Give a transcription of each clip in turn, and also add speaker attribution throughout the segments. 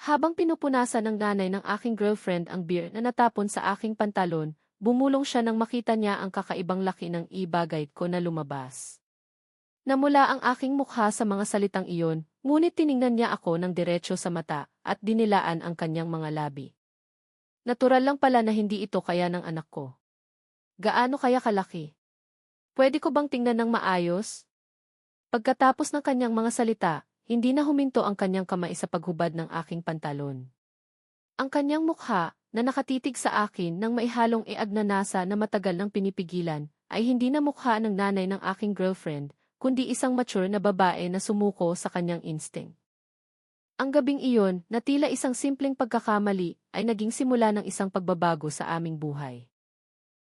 Speaker 1: Habang pinupunasan ng nanay ng aking girlfriend ang beer na natapon sa aking pantalon, bumulong siya nang makita niya ang kakaibang laki ng ibagay ko na lumabas. Namula ang aking mukha sa mga salitang iyon, ngunit tiningnan niya ako ng diretsyo sa mata at dinilaan ang kanyang mga labi. Natural lang pala na hindi ito kaya ng anak ko. Gaano kaya kalaki? Pwede ko bang tingnan ng maayos? Pagkatapos ng kanyang mga salita, hindi na huminto ang kanyang kamay sa paghubad ng aking pantalon. Ang kanyang mukha, na nakatitig sa akin nang maihalong iagnanasa na matagal nang pinipigilan, ay hindi na mukha ng nanay ng aking girlfriend, kundi isang mature na babae na sumuko sa kanyang instinct. Ang gabing iyon, na tila isang simpleng pagkakamali, ay naging simula ng isang pagbabago sa aming buhay.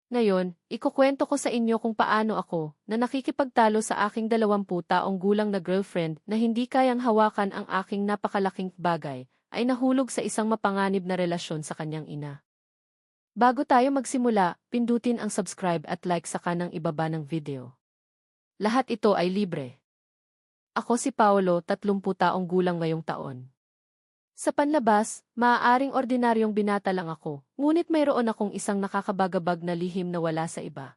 Speaker 1: Ngayon, ikukwento ko sa inyo kung paano ako, na nakikipagtalo sa aking dalawampu taong gulang na girlfriend na hindi kayang hawakan ang aking napakalaking bagay, ay nahulog sa isang mapanganib na relasyon sa kanyang ina. Bago tayo magsimula, pindutin ang subscribe at like sa kanang ibaba ng video. Lahat ito ay libre. Ako si Paolo, 30 taong gulang ngayong taon. Sa panlabas, maaaring ordinaryong binata lang ako, ngunit mayroon akong isang nakakabagabag na lihim na wala sa iba.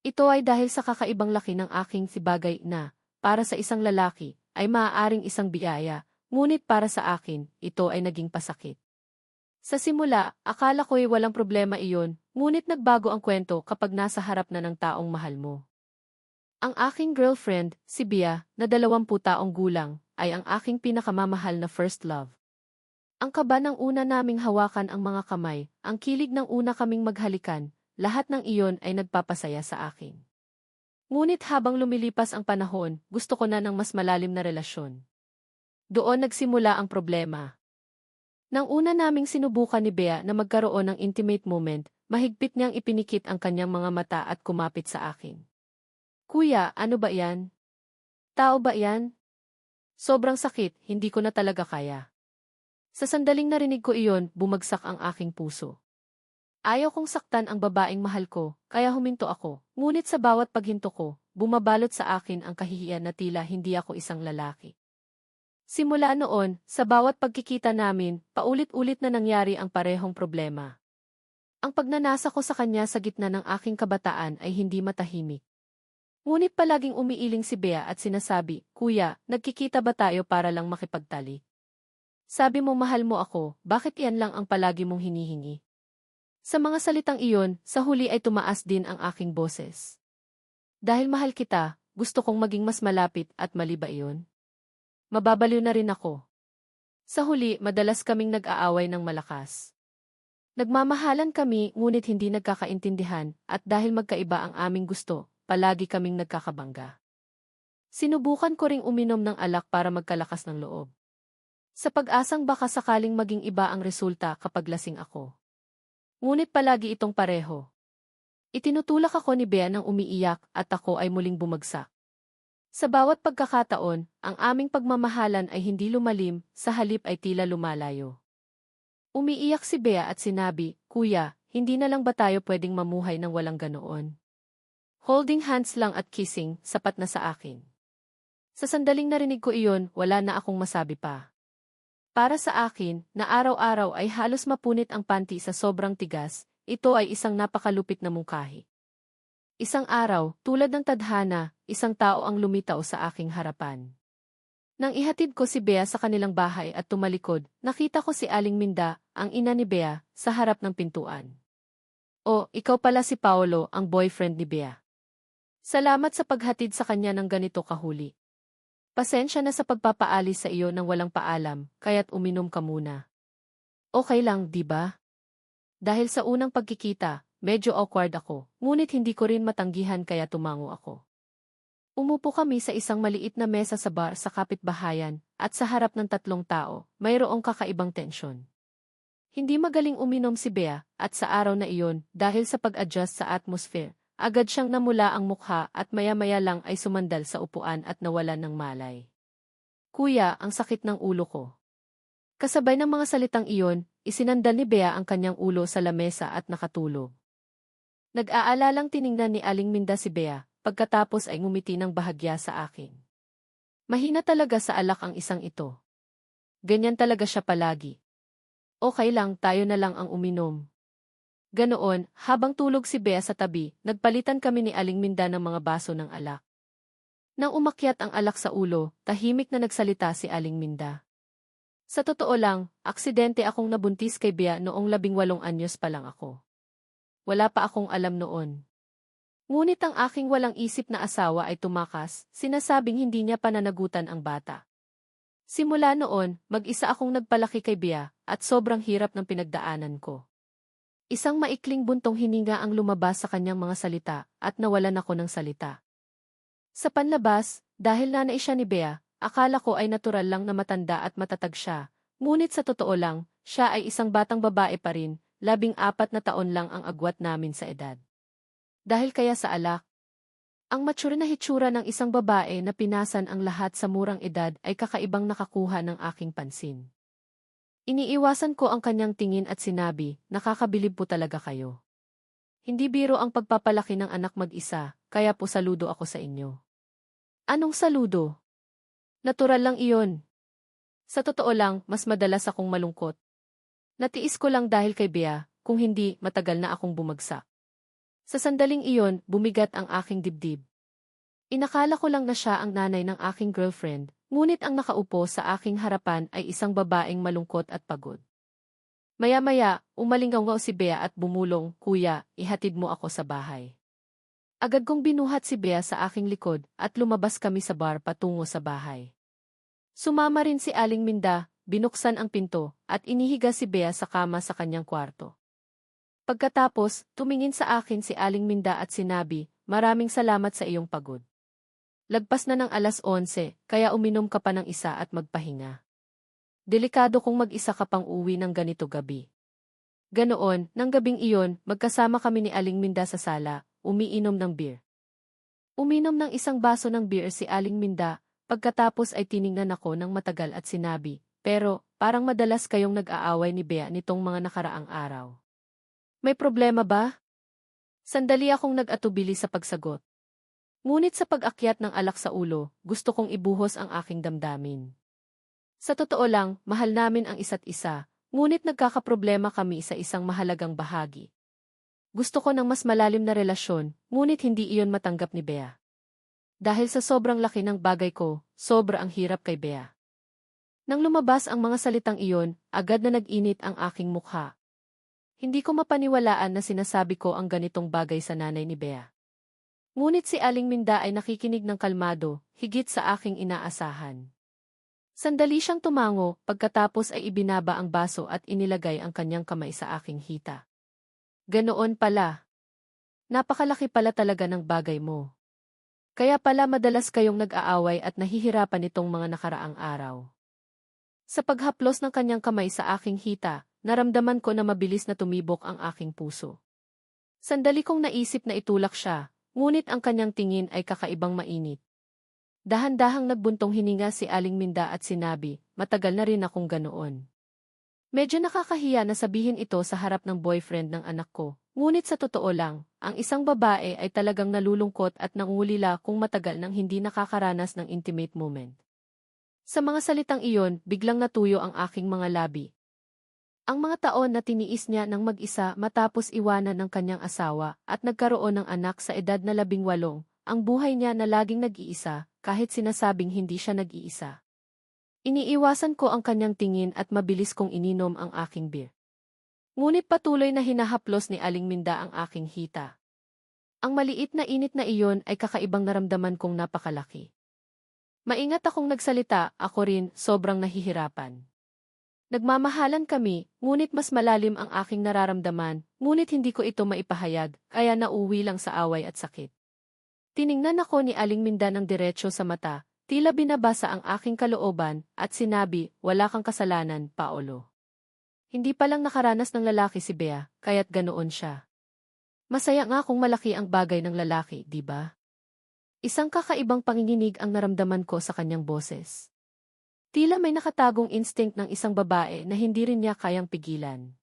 Speaker 1: Ito ay dahil sa kakaibang laki ng aking sibagay na, para sa isang lalaki, ay maaaring isang biyaya, Ngunit para sa akin, ito ay naging pasakit. Sa simula, akala ko'y walang problema iyon, ngunit nagbago ang kwento kapag nasa harap na ng taong mahal mo. Ang aking girlfriend, si Bia, na dalawampu taong gulang, ay ang aking pinakamamahal na first love. Ang kaba ng una naming hawakan ang mga kamay, ang kilig ng una kaming maghalikan, lahat ng iyon ay nagpapasaya sa akin. Ngunit habang lumilipas ang panahon, gusto ko na ng mas malalim na relasyon. Doon nagsimula ang problema. Nang una naming sinubukan ni Bea na magkaroon ng intimate moment, mahigpit niyang ipinikit ang kanyang mga mata at kumapit sa akin. Kuya, ano ba yan? Tao ba yan? Sobrang sakit, hindi ko na talaga kaya. Sa sandaling narinig ko iyon, bumagsak ang aking puso. Ayaw kong saktan ang babaeng mahal ko, kaya huminto ako. Ngunit sa bawat paghinto ko, bumabalot sa akin ang kahihiyan na tila hindi ako isang lalaki. Simula noon, sa bawat pagkikita namin, paulit-ulit na nangyari ang parehong problema. Ang pagnanasa ko sa kanya sa gitna ng aking kabataan ay hindi matahimik. Ngunit palaging umiiling si Bea at sinasabi, Kuya, nagkikita ba tayo para lang makipagtali? Sabi mo mahal mo ako, bakit iyan lang ang palagi mong hinihingi? Sa mga salitang iyon, sa huli ay tumaas din ang aking boses. Dahil mahal kita, gusto kong maging mas malapit at maliba iyon mababaliw na rin ako. Sa huli, madalas kaming nag-aaway ng malakas. Nagmamahalan kami ngunit hindi nagkakaintindihan at dahil magkaiba ang aming gusto, palagi kaming nagkakabangga. Sinubukan ko ring uminom ng alak para magkalakas ng loob. Sa pag-asang baka sakaling maging iba ang resulta kapag lasing ako. Ngunit palagi itong pareho. Itinutulak ako ni Bea nang umiiyak at ako ay muling bumagsak. Sa bawat pagkakataon, ang aming pagmamahalan ay hindi lumalim, sa halip ay tila lumalayo. Umiiyak si Bea at sinabi, Kuya, hindi na lang ba tayo pwedeng mamuhay ng walang ganoon? Holding hands lang at kissing, sapat na sa akin. Sa sandaling narinig ko iyon, wala na akong masabi pa. Para sa akin, na araw-araw ay halos mapunit ang panty sa sobrang tigas, ito ay isang napakalupit na mungkahi. Isang araw, tulad ng tadhana, isang tao ang lumitaw sa aking harapan. Nang ihatid ko si Bea sa kanilang bahay at tumalikod, nakita ko si Aling Minda, ang ina ni Bea, sa harap ng pintuan. O, ikaw pala si Paolo, ang boyfriend ni Bea. Salamat sa paghatid sa kanya ng ganito kahuli. Pasensya na sa pagpapaalis sa iyo nang walang paalam, kaya't uminom ka muna. Okay lang, di ba? Dahil sa unang pagkikita, Medyo awkward ako, ngunit hindi ko rin matanggihan kaya tumango ako. Umupo kami sa isang maliit na mesa sa bar sa kapitbahayan, at sa harap ng tatlong tao, mayroong kakaibang tensyon. Hindi magaling uminom si Bea, at sa araw na iyon, dahil sa pag-adjust sa atmosphere, agad siyang namula ang mukha at maya-maya lang ay sumandal sa upuan at nawalan ng malay. Kuya, ang sakit ng ulo ko. Kasabay ng mga salitang iyon, isinandal ni Bea ang kanyang ulo sa lamesa at nakatulog. Nag-aalalang tiningnan ni Aling Minda si Bea, pagkatapos ay ngumiti ng bahagya sa akin. Mahina talaga sa alak ang isang ito. Ganyan talaga siya palagi. Okay lang, tayo na lang ang uminom. Ganoon, habang tulog si Bea sa tabi, nagpalitan kami ni Aling Minda ng mga baso ng alak. Nang umakyat ang alak sa ulo, tahimik na nagsalita si Aling Minda. Sa totoo lang, aksidente akong nabuntis kay Bea noong labing walong anyos pa lang ako. Wala pa akong alam noon. Ngunit ang aking walang isip na asawa ay tumakas, sinasabing hindi niya pananagutan ang bata. Simula noon, mag-isa akong nagpalaki kay Bea, at sobrang hirap ng pinagdaanan ko. Isang maikling buntong hininga ang lumabas sa kanyang mga salita, at nawalan ako ng salita. Sa panlabas, dahil nanay siya ni Bea, akala ko ay natural lang na matanda at matatag siya, ngunit sa totoo lang, siya ay isang batang babae pa rin, labing apat na taon lang ang agwat namin sa edad. Dahil kaya sa alak, ang mature na hitsura ng isang babae na pinasan ang lahat sa murang edad ay kakaibang nakakuha ng aking pansin. Iniiwasan ko ang kanyang tingin at sinabi, nakakabilib po talaga kayo. Hindi biro ang pagpapalaki ng anak mag-isa, kaya po saludo ako sa inyo. Anong saludo? Natural lang iyon. Sa totoo lang, mas madalas akong malungkot. Natiis ko lang dahil kay Bea, kung hindi, matagal na akong bumagsak. Sa sandaling iyon, bumigat ang aking dibdib. Inakala ko lang na siya ang nanay ng aking girlfriend, ngunit ang nakaupo sa aking harapan ay isang babaeng malungkot at pagod. Maya-maya, umalingaw si Bea at bumulong, Kuya, ihatid mo ako sa bahay. Agad kong binuhat si Bea sa aking likod at lumabas kami sa bar patungo sa bahay. Sumama rin si Aling Minda, binuksan ang pinto, at inihiga si Bea sa kama sa kanyang kwarto. Pagkatapos, tumingin sa akin si Aling Minda at sinabi, maraming salamat sa iyong pagod. Lagpas na ng alas 11, kaya uminom ka pa ng isa at magpahinga. Delikado kung mag-isa ka pang uwi ng ganito gabi. Ganoon, nang gabing iyon, magkasama kami ni Aling Minda sa sala, umiinom ng beer. Uminom ng isang baso ng beer si Aling Minda, pagkatapos ay tiningnan ako ng matagal at sinabi, pero, parang madalas kayong nag-aaway ni Bea nitong mga nakaraang araw. May problema ba? Sandali akong nag-atubili sa pagsagot. Ngunit sa pag-akyat ng alak sa ulo, gusto kong ibuhos ang aking damdamin. Sa totoo lang, mahal namin ang isa't isa, ngunit nagkakaproblema kami sa isang mahalagang bahagi. Gusto ko ng mas malalim na relasyon, ngunit hindi iyon matanggap ni Bea. Dahil sa sobrang laki ng bagay ko, sobra ang hirap kay Bea. Nang lumabas ang mga salitang iyon, agad na nag-init ang aking mukha. Hindi ko mapaniwalaan na sinasabi ko ang ganitong bagay sa nanay ni Bea. Ngunit si Aling Minda ay nakikinig ng kalmado, higit sa aking inaasahan. Sandali siyang tumango, pagkatapos ay ibinaba ang baso at inilagay ang kanyang kamay sa aking hita. Ganoon pala. Napakalaki pala talaga ng bagay mo. Kaya pala madalas kayong nag-aaway at nahihirapan itong mga nakaraang araw. Sa paghaplos ng kanyang kamay sa aking hita, naramdaman ko na mabilis na tumibok ang aking puso. Sandali kong naisip na itulak siya, ngunit ang kanyang tingin ay kakaibang mainit. Dahan-dahang nagbuntong hininga si Aling Minda at sinabi, matagal na rin akong ganoon. Medyo nakakahiya na sabihin ito sa harap ng boyfriend ng anak ko, ngunit sa totoo lang, ang isang babae ay talagang nalulungkot at nangulila kung matagal nang hindi nakakaranas ng intimate moment. Sa mga salitang iyon, biglang natuyo ang aking mga labi, ang mga taon na tiniis niya ng mag-isa matapos iwanan ng kanyang asawa at nagkaroon ng anak sa edad na labing walong, ang buhay niya na laging nag-iisa, kahit sinasabing hindi siya nag-iisa. Iniiwasan ko ang kanyang tingin at mabilis kong ininom ang aking beer. Ngunit patuloy na hinahaplos ni Aling Minda ang aking hita. Ang maliit na init na iyon ay kakaibang naramdaman kong napakalaki. Maingat akong nagsalita, ako rin, sobrang nahihirapan. Nagmamahalan kami, ngunit mas malalim ang aking nararamdaman, ngunit hindi ko ito maipahayag, kaya nauwi lang sa away at sakit. Tiningnan ako ni Aling Minda ng diretsyo sa mata, tila binabasa ang aking kalooban, at sinabi, wala kang kasalanan, Paolo. Hindi pa lang nakaranas ng lalaki si Bea, kaya't ganoon siya. Masaya nga kung malaki ang bagay ng lalaki, di ba? Isang kakaibang panginginig ang naramdaman ko sa kanyang boses. Tila may nakatagong instinct ng isang babae na hindi rin niya kayang pigilan.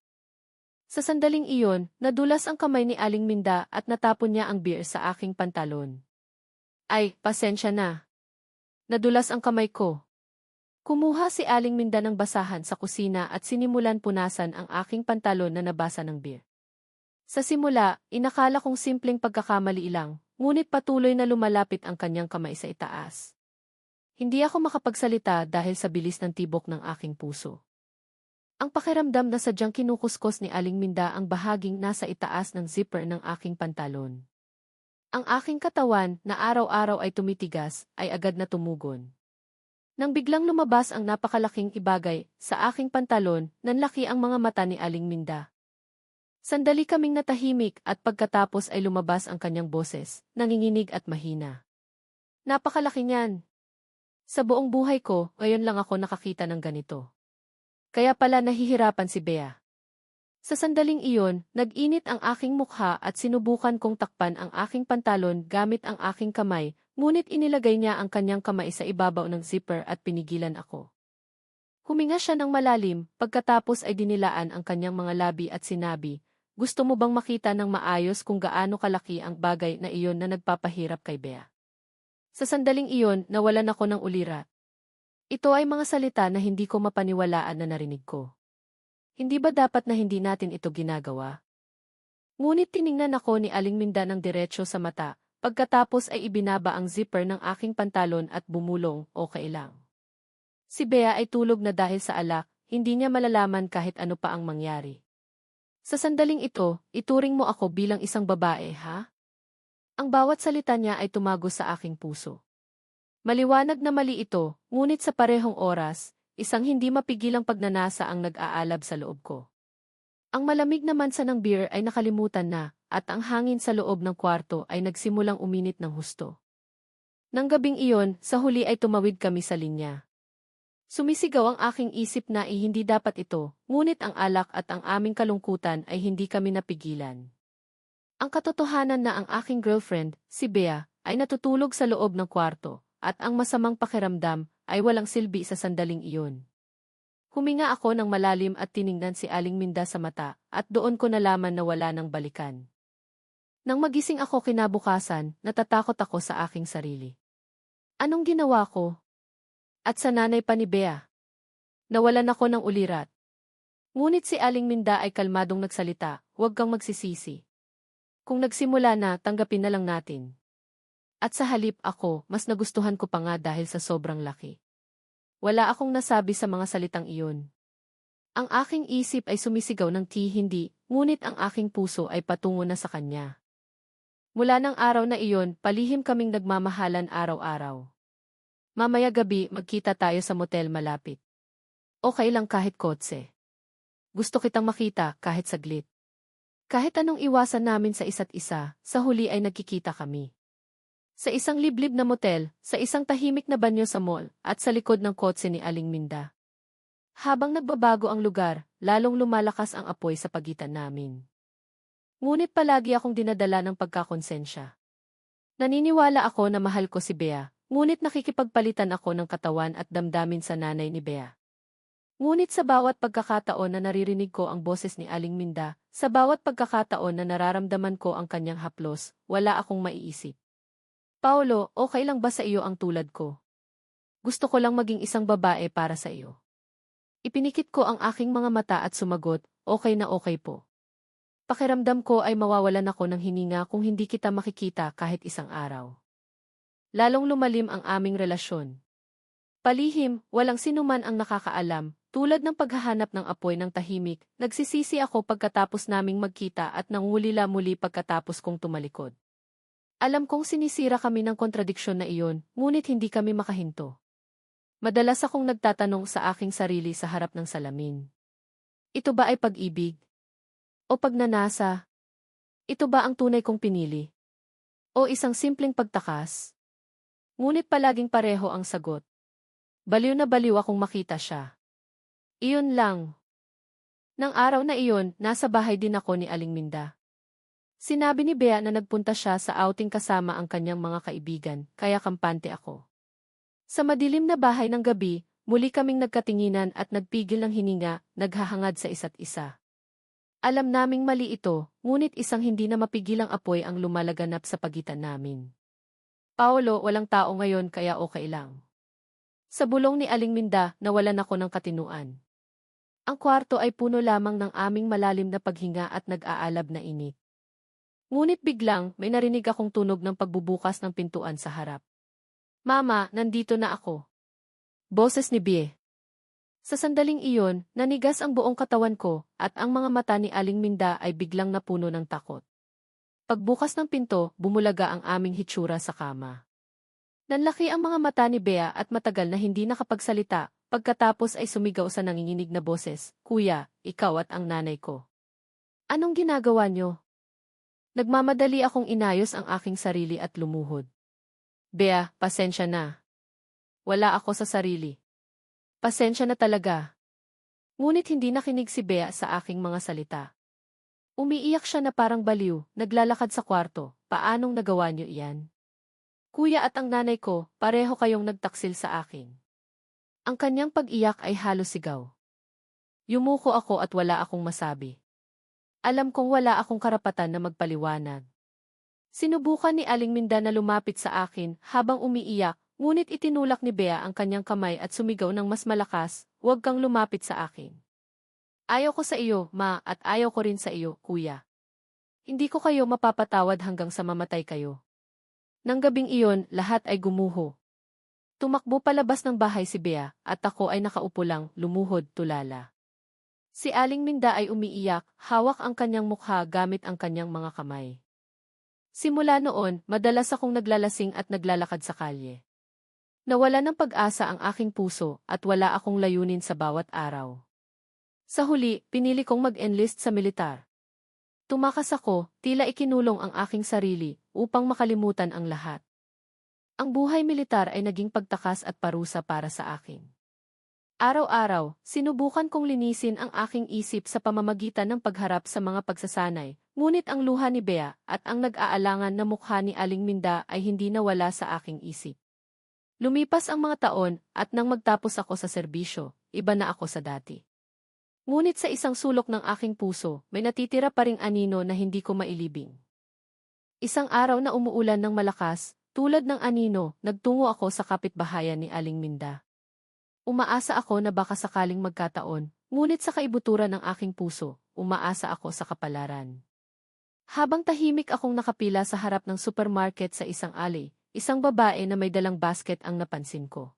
Speaker 1: Sa sandaling iyon, nadulas ang kamay ni Aling Minda at natapon niya ang beer sa aking pantalon. Ay, pasensya na. Nadulas ang kamay ko. Kumuha si Aling Minda ng basahan sa kusina at sinimulan punasan ang aking pantalon na nabasa ng beer. Sa simula, inakala kong simpleng pagkakamali lang, ngunit patuloy na lumalapit ang kanyang kamay sa itaas. Hindi ako makapagsalita dahil sa bilis ng tibok ng aking puso. Ang pakiramdam na sadyang kinukuskos ni Aling Minda ang bahaging nasa itaas ng zipper ng aking pantalon. Ang aking katawan, na araw-araw ay tumitigas, ay agad na tumugon. Nang biglang lumabas ang napakalaking ibagay sa aking pantalon, nanlaki ang mga mata ni Aling Minda. Sandali kaming natahimik at pagkatapos ay lumabas ang kanyang boses, nanginginig at mahina. Napakalaki niyan. Sa buong buhay ko, ngayon lang ako nakakita ng ganito. Kaya pala nahihirapan si Bea. Sa sandaling iyon, nag-init ang aking mukha at sinubukan kong takpan ang aking pantalon gamit ang aking kamay, ngunit inilagay niya ang kanyang kamay sa ibabaw ng zipper at pinigilan ako. Huminga siya ng malalim, pagkatapos ay dinilaan ang kanyang mga labi at sinabi, Gusto mo bang makita ng maayos kung gaano kalaki ang bagay na iyon na nagpapahirap kay Bea? Sa sandaling iyon, nawalan ako ng ulira. Ito ay mga salita na hindi ko mapaniwalaan na narinig ko. Hindi ba dapat na hindi natin ito ginagawa? Ngunit tiningnan ako ni Aling Minda ng diretsyo sa mata, pagkatapos ay ibinaba ang zipper ng aking pantalon at bumulong, okay lang. Si Bea ay tulog na dahil sa alak, hindi niya malalaman kahit ano pa ang mangyari. Sa sandaling ito, ituring mo ako bilang isang babae, ha? Ang bawat salita niya ay tumago sa aking puso. Maliwanag na mali ito, ngunit sa parehong oras, Isang hindi mapigilang pagnanasa ang nag-aalab sa loob ko. Ang malamig na mansa ng beer ay nakalimutan na, at ang hangin sa loob ng kwarto ay nagsimulang uminit ng husto. Nang gabing iyon, sa huli ay tumawid kami sa linya. Sumisigaw ang aking isip na eh, hindi dapat ito, ngunit ang alak at ang aming kalungkutan ay hindi kami napigilan. Ang katotohanan na ang aking girlfriend, si Bea, ay natutulog sa loob ng kwarto, at ang masamang pakiramdam ay walang silbi sa sandaling iyon. Huminga ako ng malalim at tiningnan si Aling Minda sa mata, at doon ko nalaman na wala nang balikan. Nang magising ako kinabukasan, natatakot ako sa aking sarili. Anong ginawa ko? At sa nanay pa ni Bea. Nawalan ako ng ulirat. Ngunit si Aling Minda ay kalmadong nagsalita, huwag kang magsisisi. Kung nagsimula na, tanggapin na lang natin. At sa halip ako, mas nagustuhan ko pa nga dahil sa sobrang laki. Wala akong nasabi sa mga salitang iyon. Ang aking isip ay sumisigaw ng ti hindi, ngunit ang aking puso ay patungo na sa kanya. Mula ng araw na iyon, palihim kaming nagmamahalan araw-araw. Mamaya gabi, magkita tayo sa motel malapit. Okay lang kahit kotse. Gusto kitang makita kahit saglit. Kahit anong iwasan namin sa isa't isa, sa huli ay nagkikita kami. Sa isang liblib na motel, sa isang tahimik na banyo sa mall, at sa likod ng kotse ni Aling Minda. Habang nagbabago ang lugar, lalong lumalakas ang apoy sa pagitan namin. Ngunit palagi akong dinadala ng pagkakonsensya. Naniniwala ako na mahal ko si Bea, ngunit nakikipagpalitan ako ng katawan at damdamin sa nanay ni Bea. Ngunit sa bawat pagkakataon na naririnig ko ang boses ni Aling Minda, sa bawat pagkakataon na nararamdaman ko ang kanyang haplos, wala akong maiisip. Paolo, okay lang ba sa iyo ang tulad ko? Gusto ko lang maging isang babae para sa iyo. Ipinikit ko ang aking mga mata at sumagot, okay na okay po. Pakiramdam ko ay mawawalan ako ng hininga kung hindi kita makikita kahit isang araw. Lalong lumalim ang aming relasyon. Palihim, walang sinuman ang nakakaalam, tulad ng paghahanap ng apoy ng tahimik, nagsisisi ako pagkatapos naming magkita at nangulila muli pagkatapos kong tumalikod. Alam kong sinisira kami ng kontradiksyon na iyon, ngunit hindi kami makahinto. Madalas akong nagtatanong sa aking sarili sa harap ng salamin. Ito ba ay pag-ibig? O pagnanasa? Ito ba ang tunay kong pinili? O isang simpleng pagtakas? Ngunit palaging pareho ang sagot. Baliw na baliw akong makita siya. Iyon lang. Nang araw na iyon, nasa bahay din ako ni Aling Minda. Sinabi ni Bea na nagpunta siya sa outing kasama ang kanyang mga kaibigan, kaya kampante ako. Sa madilim na bahay ng gabi, muli kaming nagkatinginan at nagpigil ng hininga, naghahangad sa isa't isa. Alam naming mali ito, ngunit isang hindi na mapigilang apoy ang lumalaganap sa pagitan namin. Paolo, walang tao ngayon kaya okay lang. Sa bulong ni Aling Minda, nawalan ako ng katinuan. Ang kwarto ay puno lamang ng aming malalim na paghinga at nag-aalab na init. Ngunit biglang, may narinig akong tunog ng pagbubukas ng pintuan sa harap. Mama, nandito na ako. Boses ni Bie. Sa sandaling iyon, nanigas ang buong katawan ko, at ang mga mata ni Aling Minda ay biglang napuno ng takot. Pagbukas ng pinto, bumulaga ang aming hitsura sa kama. Nanlaki ang mga mata ni Bea at matagal na hindi nakapagsalita, pagkatapos ay sumigaw sa nanginginig na boses, Kuya, ikaw at ang nanay ko. Anong ginagawa nyo? Nagmamadali akong inayos ang aking sarili at lumuhod. Bea, pasensya na. Wala ako sa sarili. Pasensya na talaga. Ngunit hindi nakinig si Bea sa aking mga salita. Umiiyak siya na parang baliw, naglalakad sa kwarto, paanong nagawa niyo iyan? Kuya at ang nanay ko, pareho kayong nagtaksil sa akin. Ang kanyang pag-iyak ay halos sigaw. Yumuko ako at wala akong masabi. Alam kong wala akong karapatan na magpaliwanag. Sinubukan ni Aling Minda na lumapit sa akin habang umiiyak, ngunit itinulak ni Bea ang kanyang kamay at sumigaw ng mas malakas, huwag kang lumapit sa akin. Ayaw ko sa iyo, ma, at ayaw ko rin sa iyo, kuya. Hindi ko kayo mapapatawad hanggang sa mamatay kayo. Nang gabing iyon, lahat ay gumuho. Tumakbo palabas ng bahay si Bea, at ako ay nakaupo lang, lumuhod, tulala. Si Aling Minda ay umiiyak, hawak ang kanyang mukha gamit ang kanyang mga kamay. Simula noon, madalas akong naglalasing at naglalakad sa kalye. Nawala ng pag-asa ang aking puso at wala akong layunin sa bawat araw. Sa huli, pinili kong mag-enlist sa militar. Tumakas ako, tila ikinulong ang aking sarili upang makalimutan ang lahat. Ang buhay militar ay naging pagtakas at parusa para sa akin. Araw-araw, sinubukan kong linisin ang aking isip sa pamamagitan ng pagharap sa mga pagsasanay, ngunit ang luha ni Bea at ang nag-aalangan na mukha ni Aling Minda ay hindi nawala sa aking isip. Lumipas ang mga taon at nang magtapos ako sa serbisyo, iba na ako sa dati. Ngunit sa isang sulok ng aking puso, may natitira pa ring anino na hindi ko mailibing. Isang araw na umuulan ng malakas, tulad ng anino, nagtungo ako sa kapitbahayan ni Aling Minda. Umaasa ako na baka sakaling magkataon, ngunit sa kaibuturan ng aking puso, umaasa ako sa kapalaran. Habang tahimik akong nakapila sa harap ng supermarket sa isang alley, isang babae na may dalang basket ang napansin ko.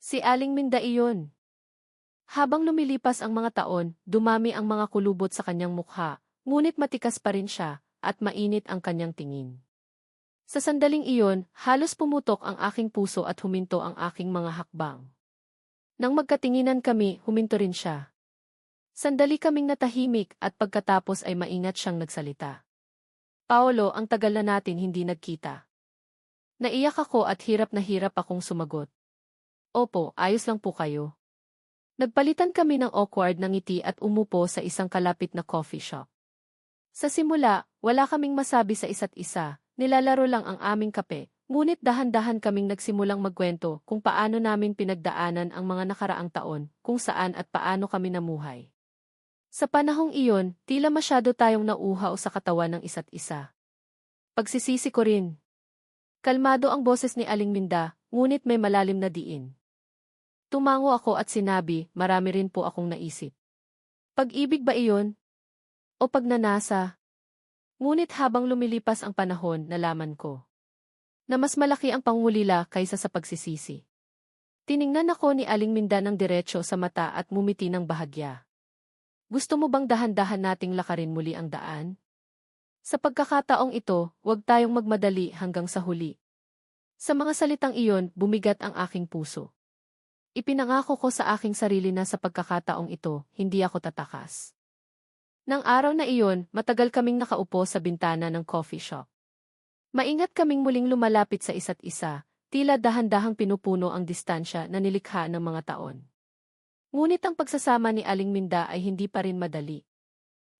Speaker 1: Si Aling Minda iyon. Habang lumilipas ang mga taon, dumami ang mga kulubot sa kanyang mukha, ngunit matikas pa rin siya, at mainit ang kanyang tingin. Sa sandaling iyon, halos pumutok ang aking puso at huminto ang aking mga hakbang. Nang magkatinginan kami, huminto rin siya. Sandali kaming natahimik at pagkatapos ay maingat siyang nagsalita. Paolo, ang tagal na natin hindi nagkita. Naiyak ako at hirap na hirap akong sumagot. Opo, ayos lang po kayo. Nagpalitan kami ng awkward na ngiti at umupo sa isang kalapit na coffee shop. Sa simula, wala kaming masabi sa isa't isa, nilalaro lang ang aming kape, Ngunit dahan-dahan kaming nagsimulang magkwento kung paano namin pinagdaanan ang mga nakaraang taon, kung saan at paano kami namuhay. Sa panahong iyon, tila masyado tayong nauhaw sa katawan ng isa't isa. Pagsisisi ko rin. Kalmado ang boses ni Aling Minda, ngunit may malalim na diin. Tumango ako at sinabi, marami rin po akong naisip. Pag-ibig ba iyon? O pagnanasa? Ngunit habang lumilipas ang panahon, nalaman ko na mas malaki ang pangulila kaysa sa pagsisisi. Tiningnan ako ni Aling Minda ng diretsyo sa mata at mumiti ng bahagya. Gusto mo bang dahan-dahan nating lakarin muli ang daan? Sa pagkakataong ito, huwag tayong magmadali hanggang sa huli. Sa mga salitang iyon, bumigat ang aking puso. Ipinangako ko sa aking sarili na sa pagkakataong ito, hindi ako tatakas. Nang araw na iyon, matagal kaming nakaupo sa bintana ng coffee shop. Maingat kaming muling lumalapit sa isa't isa, tila dahan-dahang pinupuno ang distansya na nilikha ng mga taon. Ngunit ang pagsasama ni Aling Minda ay hindi pa rin madali.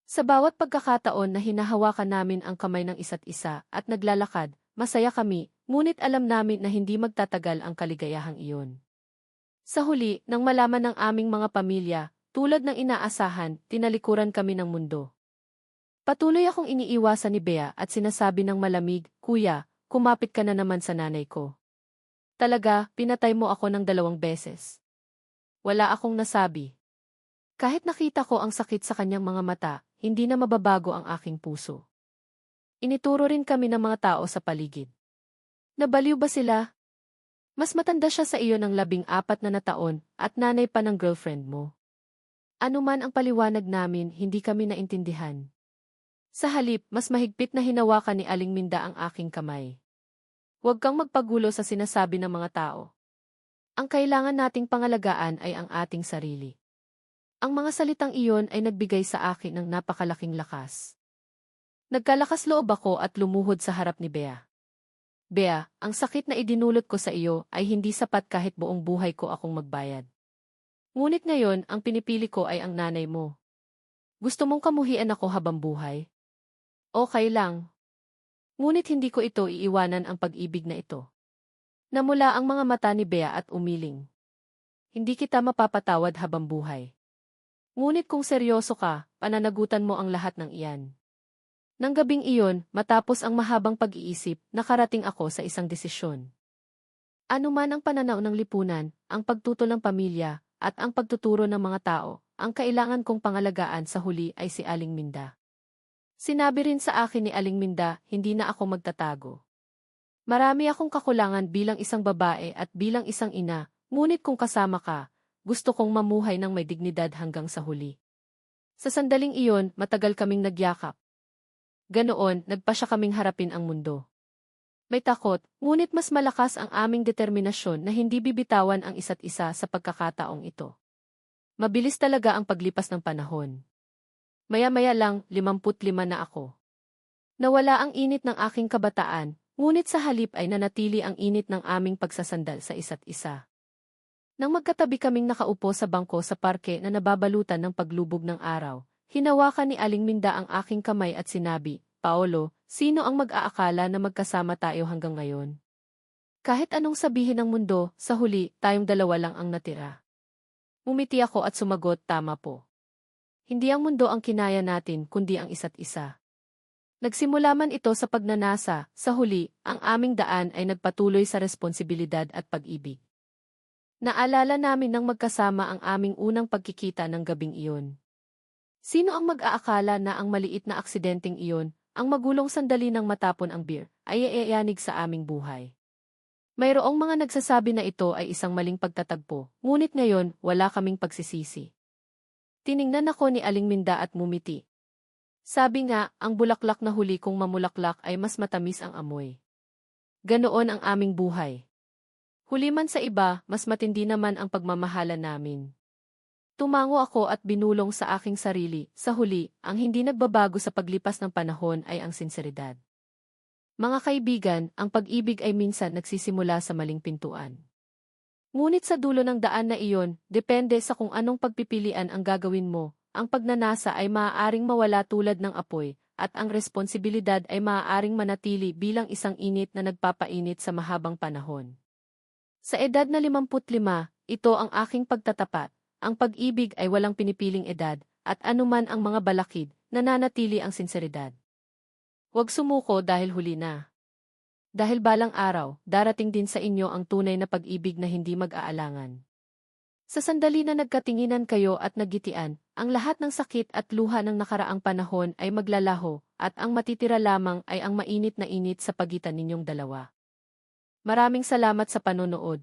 Speaker 1: Sa bawat pagkakataon na hinahawakan namin ang kamay ng isa't isa at naglalakad, masaya kami, ngunit alam namin na hindi magtatagal ang kaligayahang iyon. Sa huli, nang malaman ng aming mga pamilya, tulad ng inaasahan, tinalikuran kami ng mundo. Patuloy akong iniiwasan ni Bea at sinasabi ng malamig, Kuya, kumapit ka na naman sa nanay ko. Talaga, pinatay mo ako ng dalawang beses. Wala akong nasabi. Kahit nakita ko ang sakit sa kanyang mga mata, hindi na mababago ang aking puso. Inituro rin kami ng mga tao sa paligid. Nabaliw ba sila? Mas matanda siya sa iyo ng labing apat na na taon at nanay pa ng girlfriend mo. Ano man ang paliwanag namin, hindi kami naintindihan. Sa halip, mas mahigpit na hinawakan ni Aling Minda ang aking kamay. Huwag kang magpagulo sa sinasabi ng mga tao. Ang kailangan nating pangalagaan ay ang ating sarili. Ang mga salitang iyon ay nagbigay sa akin ng napakalaking lakas. Nagkalakas loob ako at lumuhod sa harap ni Bea. Bea, ang sakit na idinulot ko sa iyo ay hindi sapat kahit buong buhay ko akong magbayad. Ngunit ngayon, ang pinipili ko ay ang nanay mo. Gusto mong kamuhian ako habang buhay? Okay lang. Ngunit hindi ko ito iiwanan ang pag-ibig na ito. Namula ang mga mata ni Bea at umiling. Hindi kita mapapatawad habang buhay. Ngunit kung seryoso ka, pananagutan mo ang lahat ng iyan. Nang gabing iyon, matapos ang mahabang pag-iisip, nakarating ako sa isang desisyon. Ano man ang pananaw ng lipunan, ang pagtutol ng pamilya, at ang pagtuturo ng mga tao, ang kailangan kong pangalagaan sa huli ay si Aling Minda. Sinabi rin sa akin ni Aling Minda, hindi na ako magtatago. Marami akong kakulangan bilang isang babae at bilang isang ina, ngunit kung kasama ka, gusto kong mamuhay ng may dignidad hanggang sa huli. Sa sandaling iyon, matagal kaming nagyakap. Ganoon, nagpa siya kaming harapin ang mundo. May takot, ngunit mas malakas ang aming determinasyon na hindi bibitawan ang isa't isa sa pagkakataong ito. Mabilis talaga ang paglipas ng panahon. Maya-maya lang, 55 na ako. Nawala ang init ng aking kabataan, ngunit sa halip ay nanatili ang init ng aming pagsasandal sa isa't isa. Nang magkatabi kaming nakaupo sa bangko sa parke na nababalutan ng paglubog ng araw, Hinawakan ni Aling Minda ang aking kamay at sinabi, Paolo, sino ang mag-aakala na magkasama tayo hanggang ngayon? Kahit anong sabihin ng mundo, sa huli, tayong dalawa lang ang natira. Umiti ako at sumagot, tama po. Hindi ang mundo ang kinaya natin, kundi ang isa't isa. Nagsimula man ito sa pagnanasa, sa huli, ang aming daan ay nagpatuloy sa responsibilidad at pag-ibig. Naalala namin nang magkasama ang aming unang pagkikita ng gabing iyon. Sino ang mag-aakala na ang maliit na aksidenteng iyon, ang magulong sandali ng matapon ang beer, ay iayanig sa aming buhay? Mayroong mga nagsasabi na ito ay isang maling pagtatagpo, ngunit ngayon, wala kaming pagsisisi. Tiningnan ako ni Aling Minda at mumiti. Sabi nga, ang bulaklak na huli kong mamulaklak ay mas matamis ang amoy. Ganoon ang aming buhay. Huli man sa iba, mas matindi naman ang pagmamahala namin. Tumango ako at binulong sa aking sarili, sa huli, ang hindi nagbabago sa paglipas ng panahon ay ang sinseridad. Mga kaibigan, ang pag-ibig ay minsan nagsisimula sa maling pintuan. Ngunit sa dulo ng daan na iyon, depende sa kung anong pagpipilian ang gagawin mo, ang pagnanasa ay maaaring mawala tulad ng apoy, at ang responsibilidad ay maaaring manatili bilang isang init na nagpapainit sa mahabang panahon. Sa edad na 55, ito ang aking pagtatapat, ang pag-ibig ay walang pinipiling edad, at anuman ang mga balakid, nananatili ang sinseridad. Huwag sumuko dahil huli na. Dahil balang araw, darating din sa inyo ang tunay na pag-ibig na hindi mag-aalangan. Sa sandali na nagkatinginan kayo at nagitian, ang lahat ng sakit at luha ng nakaraang panahon ay maglalaho, at ang matitira lamang ay ang mainit na init sa pagitan ninyong dalawa. Maraming salamat sa panonood.